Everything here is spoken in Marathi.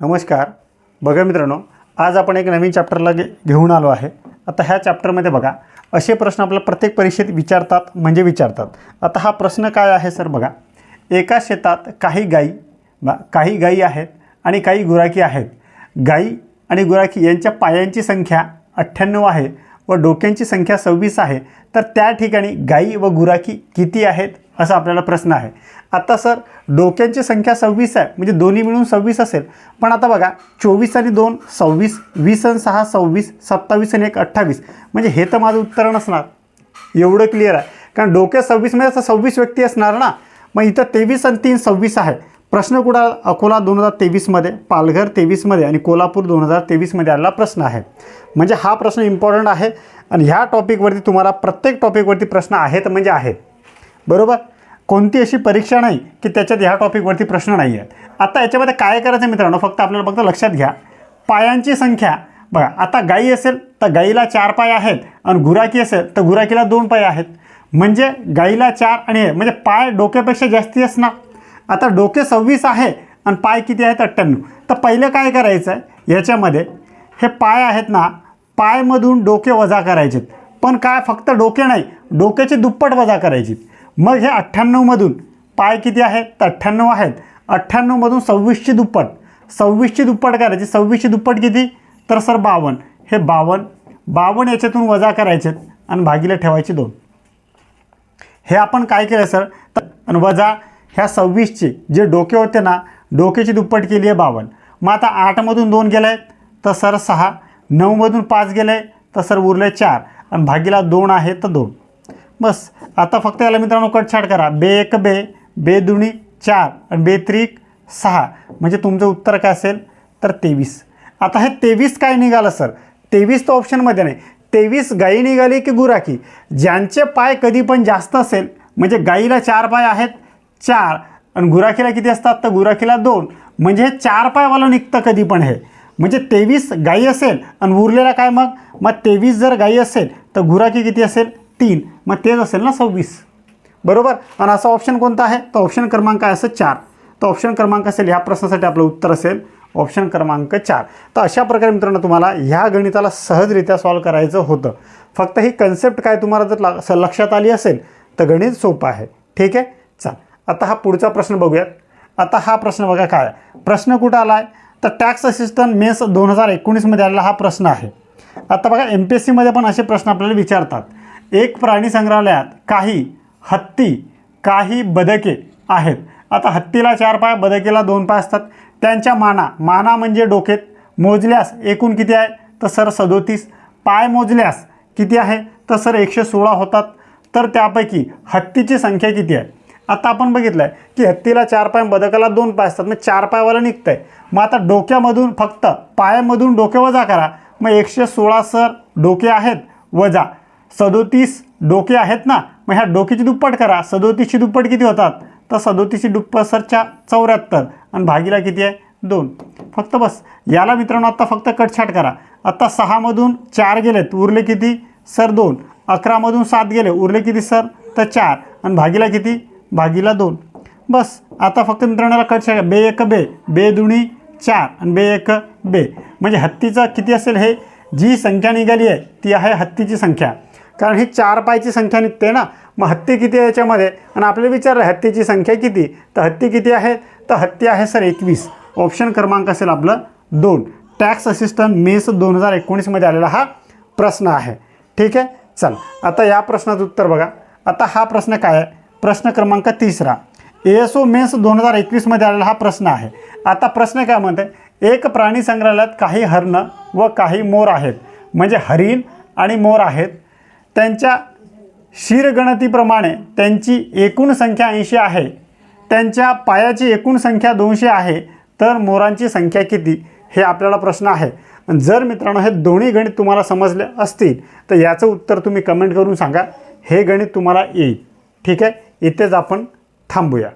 नमस्कार. बघा मित्रांनो आज आपण एक नवीन चॅप्टरला घे घेऊन आलो आहे. आता ह्या चॅप्टरमध्ये बघा असे प्रश्न आपल्याला प्रत्येक परीक्षेत विचारतात म्हणजे विचारतात. आता हा प्रश्न काय आहे सर बघा. एका शेतात काही गाई बा काही गाई आहेत आणि काही गुराखी आहेत. गाई आणि गुराखी यांच्या पायांची संख्या अठ्ठ्याण्णव आहे व डोक्यांची संख्या सव्वीस आहे. तर त्या ठिकाणी गाई व गुराखी किती आहेत? असा आपल्याला प्रश्न आहे. आता सर डोक्यांची संख्या सव्वीस आहे म्हणजे दोन्ही मिळून सव्वीस असेल. पण आता बघा चोवीस आणि दोन सव्वीस वीस आणि सहा सव्वीस सत्तावीस आणि एक अठ्ठावीस. म्हणजे हे तर माझं उत्तर नसणार. एवढं क्लिअर आहे. कारण डोक्यात सव्वीसमध्ये म्हणजे असं सव्वीस व्यक्ती असणार ना. मग इथं तेवीस आणि तीन सव्वीस आहे प्रश्न कुठं अकोला दोन हजार तेवीसमध्ये पालघर तेवीसमध्ये आणि कोल्हापूर दोन हजार तेवीसमध्ये आलेला प्रश्न आहे. म्हणजे हा प्रश्न इम्पॉर्टंट आहे. आणि ह्या टॉपिकवरती तुम्हाला प्रत्येक टॉपिकवरती प्रश्न आहेत म्हणजे आहेत. बरोबर? कोणती अशी परीक्षा नाही की त्याच्यात ह्या टॉपिकवरती प्रश्न नाही आहेत आता याच्यामध्ये काय करायचं मित्रांनो? फक्त आपल्याला फक्त लक्षात घ्या. पायांची संख्या. बघा आता गाई असेल तर गाईला चार पाय आहेत आणि गुराकी असेल तर गुराकीला दोन पाय आहेत. म्हणजे गाईला चार आणि हे म्हणजे पाय डोक्यापेक्षा जास्ती असणार. आता डोके सव्वीस आहे आणि पाय किती आहेत? अठ्ठ्याण्णव. तर पहिलं काय करायचं आहे याच्यामध्ये हे पाय आहेत ना पायमधून डोके वजा करायचेत. पण काय? फक्त डोके नाही. डोक्याचे दुप्पट वजा करायचे मग हे अठ्ठ्याण्णवमधून पाय किती आहेत? तर अठ्ठ्याण्णव आहेत. अठ्ठ्याण्णवमधून सव्वीसची दुप्पट. सव्वीसची दुप्पट करायची. सव्वीसची दुप्पट किती? तर सर बावन्न हे बावन्न बावन्न याच्यातून वजा करायचेत आणि भागीला ठेवायचे दोन. हे आपण काय केलं सर? तर आणि वजा ह्या सव्वीसचे जे डोके होते ना डोक्याची दुप्पट केली आहे बावन्न मग आता आठमधून दोन गेले आहेत तर सर सहा. नऊमधून पाच गेले तर सर उरले चार. आणि भागीला दोन आहे तर दोन. बस. आता फक्त याला मित्रांनो कटछाट करा. बे एक बे. बे दुणी चार. आणि बे त्रिक सहा. म्हणजे तुमचं उत्तर काय असेल? तर तेवीस. आता हे तेवीस काय निघालं सर? तेवीस तर ऑप्शनमध्ये नाही. तेवीस गाई निघाली की गुराखी? ज्यांचे पाय कधी पण जास्त असेल म्हणजे गाईला चार पाय आहेत चार. आणि गुराखीला किती असतात? तर गुराखीला दोन. म्हणजे हे चार पायवालं निघतं कधी पण हे. म्हणजे तेवीस गाई असेल आणि उरलेला काय मग? मग तेवीस जर गाई असेल तर गुराखी किती असेल? तीन. मग तेच असेल ना सव्वीस. बरोबर? आणि असा ऑप्शन कोणता आहे? तर ऑप्शन क्रमांक आहे असं चार. तर ऑप्शन क्रमांक असेल ह्या प्रश्नासाठी आपलं उत्तर असेल ऑप्शन क्रमांक चार. तर अशा प्रकारे मित्रांनो तुम्हाला ह्या गणिताला सहजरित्या सॉल्व करायचं होतं. फक्त ही कन्सेप्ट काय तुम्हाला जर ला- स- लक्षात आली असेल तर गणित सोपं आहे. ठीक आहे? चाल. आता हा पुढचा प्रश्न बघूयात. आता हा प्रश्न बघा काय? प्रश्न कुठं आला आहे तर टॅक्स असिस्टंट मेस दोन हजार एकोणीसमध्ये आलेला हा प्रश्न आहे. आता बघा एम पी एस सीमध्ये पण असे प्रश्न आपल्याला विचारतात. एक प्राणी संग्रहालयात काही हत्ती काही बदके आहेत. आता हत्तीला चार पाय बदकेला दोन पाय असतात. त्यांच्या माना माना म्हणजे डोकेत. मोजल्यास एकूण किती आहे? तर सर सदोतीस. पाय मोजल्यास किती आहे? तर सर एकशे सोळा होतात. तर त्यापैकी हत्तीची संख्या किती आहे? आता आपण बघितलं आहे की हत्तीला चार पाय बदकाला दोन पाय असतात. मग चार पायवाला निघतं आहे मग आता डोक्यामधून फक्त पायामधून डोके वजा करा. मग एकशे सोळा सर डोके आहेत. वजा. सदोतीस डोके आहेत ना मग ह्या डोक्याची दुप्पट करा. सदोतीसची दुप्पट किती होतात? तर सदोतीसची दुप्पट सरच्या चौऱ्याहत्तर आणि भागीला किती आहे? दोन. फक्त बस. याला मित्रांनो आत्ता फक्त कटछाट करा. आत्ता सहामधून चार गेलेत. उरले किती? सर दोन. अकरामधून सात गेले. उरले किती सर? तर चार. आणि भागीला किती? भागीला दोन. बस. आता फक्त मित्रांनो कटछाट बे एक बे. बे दुणी चार. आणि बे एक बे. म्हणजे हत्तीचं किती असेल हे? जी संख्या निघाली आहे ती आहे हत्तीची संख्या. कारण ही चार पायची संख्या निघते ना. मग हत्ती किती आहे याच्यामध्ये? आणि आपल्याला विचारलं हत्तीची संख्या किती? तर हत्ती किती आहे? तर हत्ती आहे सर एकवीस. ऑप्शन क्रमांक असेल आपलं दोन. टॅक्स असिस्टंट मेस दोन हजार एकोणीसमध्ये आलेला हा प्रश्न आहे. ठीक आहे? चल आता या प्रश्नाचं उत्तर बघा. आता हा प्रश्न काय आहे? प्रश्न क्रमांक तिसरा. एस ओ मेन्स दोन हजार एकवीसमध्ये आलेला हा प्रश्न आहे. आता प्रश्न काय म्हणते? एक प्राणी संग्रहालयात काही हरणं व काही मोर आहेत. म्हणजे हरिण आणि मोर आहेत. त्यांच्या शिरगणतीप्रमाणे त्यांची एकूण संख्या ऐंशी आहे. त्यांच्या पायाची एकूण संख्या दोनशे आहे. तर मोरांची संख्या किती? हे आपल्याला प्रश्न आहे. आणि जर मित्रांनो हे दोन्ही गणित तुम्हाला समजले असतील तर याचं उत्तर तुम्ही कमेंट करून सांगा. हे गणित तुम्हाला येईल. ठीक आहे? इथेच आपण थांबूया.